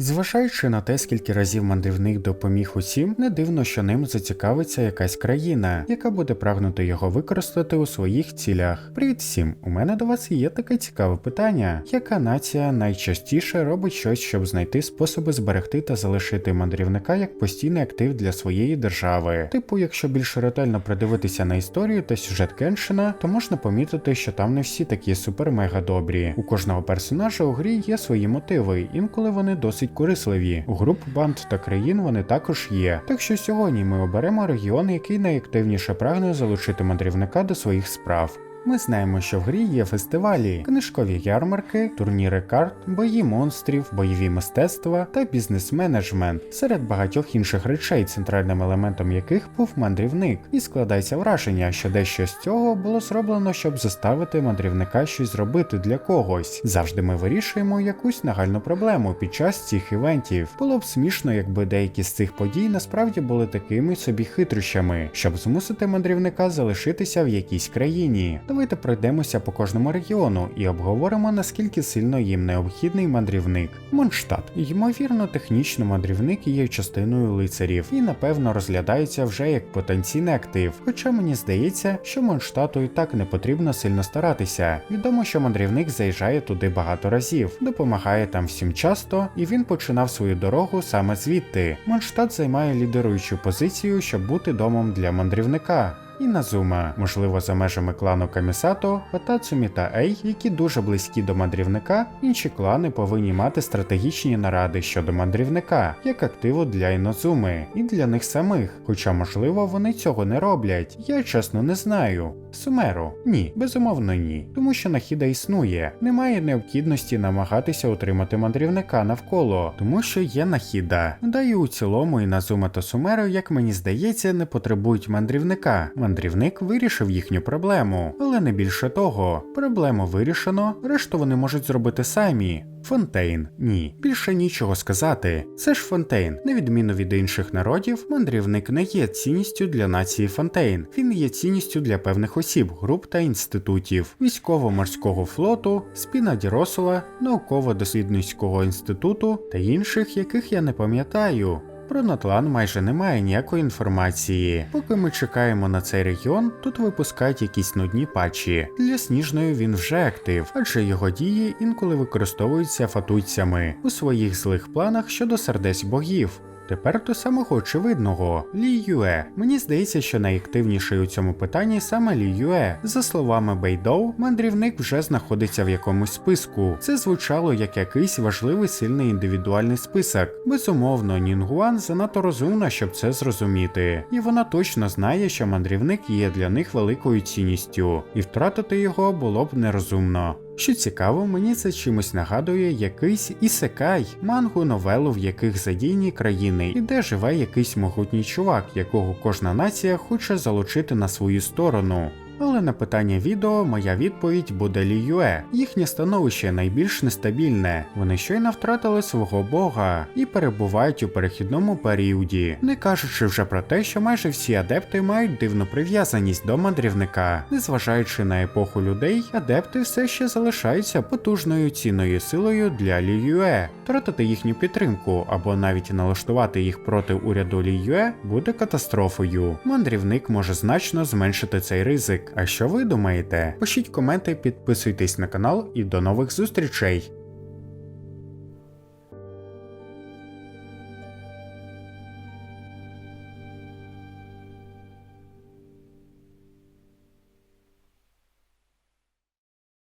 Зважаючи на те, скільки разів мандрівник допоміг усім, не дивно, що ним зацікавиться якась країна, яка буде прагнути його використати у своїх цілях. Привіт всім! У мене до вас є таке цікаве питання: яка нація найчастіше робить щось, щоб знайти способи зберегти та залишити мандрівника як постійний актив для своєї держави? Типу, якщо більш ретельно придивитися на історію та сюжет Кеншина, то можна помітити, що там не всі такі супер-мега добрі. У кожного персонажа у грі є свої мотиви, інколи вони досить корисливі. У груп банд та країн вони також є. Так що сьогодні ми оберемо регіон, який найактивніше прагне залучити мандрівника до своїх справ. Ми знаємо, що в грі є фестивалі, книжкові ярмарки, турніри карт, бої монстрів, бойові мистецтва та бізнес-менеджмент серед багатьох інших речей, центральним елементом яких був мандрівник, і складається враження, що дещо з цього було зроблено, щоб заставити мандрівника щось зробити для когось. Завжди ми вирішуємо якусь нагальну проблему під час цих івентів. Було б смішно, якби деякі з цих подій насправді були такими собі хитрощами, щоб змусити мандрівника залишитися в якійсь країні. Давайте пройдемося по кожному регіону і обговоримо, наскільки сильно їм необхідний мандрівник. Монштадт. Ймовірно, технічно мандрівник є частиною лицарів і, напевно, розглядається вже як потенційний актив. Хоча мені здається, що Монштату і так не потрібно сильно старатися. Відомо, що мандрівник заїжджає туди багато разів, допомагає там всім часто, і він починав свою дорогу саме звідти. Монштадт займає лідеруючу позицію, щоб бути домом для мандрівника. І Назума, можливо, за межами клану Камісато, Ватацумі та Ей, які дуже близькі до мандрівника, інші клани повинні мати стратегічні наради щодо мандрівника, як активу для Інозуми, і для них самих, хоча, можливо, вони цього не роблять. Я чесно не знаю. Сумеру, ні, безумовно ні. Тому що нахіда існує. Немає необхідності намагатися утримати мандрівника навколо, тому що є нахіда. Да і у цілому Іназума та Сумеру, як мені здається, не потребують мандрівника. Мандрівник вирішив їхню проблему, але не більше того. Проблему вирішено, решту вони можуть зробити самі. Фонтейн. Ні, більше нічого сказати. Це ж Фонтейн. На відміну від інших народів, мандрівник не є цінністю для нації Фонтейн. Він є цінністю для певних осіб, груп та інститутів, військово-морського флоту, Спінаді Росола, науково-дослідницького інституту та інших, яких я не пам'ятаю. Про Натлан майже немає ніякої інформації. Поки ми чекаємо на цей регіон, тут випускають якісь нудні патчі. Для сніжної він вже актив, адже його дії інколи використовуються фатуйцями у своїх злих планах щодо сердець богів. Тепер до самого очевидного Лі Юе. Мені здається, що найактивніший у цьому питанні саме Лі Юе. За словами Бейдоу, мандрівник вже знаходиться в якомусь списку. Це звучало як якийсь важливий сильний індивідуальний список. Безумовно, Нінгуан занадто розумна, щоб це зрозуміти, і вона точно знає, що мандрівник є для них великою цінністю, і втратити його було б нерозумно. Що цікаво, мені це чимось нагадує якийсь ісекай, мангу новелу, в яких задійні країни, і де живе якийсь могутній чувак, якого кожна нація хоче залучити на свою сторону. Але на питання відео моя відповідь буде Лі Юе. Їхнє становище найбільш нестабільне. Вони щойно втратили свого бога і перебувають у перехідному періоді, не кажучи вже про те, що майже всі адепти мають дивну прив'язаність до мандрівника. Незважаючи на епоху людей, адепти все ще залишаються потужною цінною силою для Лі Юе. Втратити їхню підтримку або навіть налаштувати їх проти уряду Лі Юе буде катастрофою. Мандрівник може значно зменшити цей ризик. А що ви думаєте? Пишіть коменти, підписуйтесь на канал і до нових зустрічей.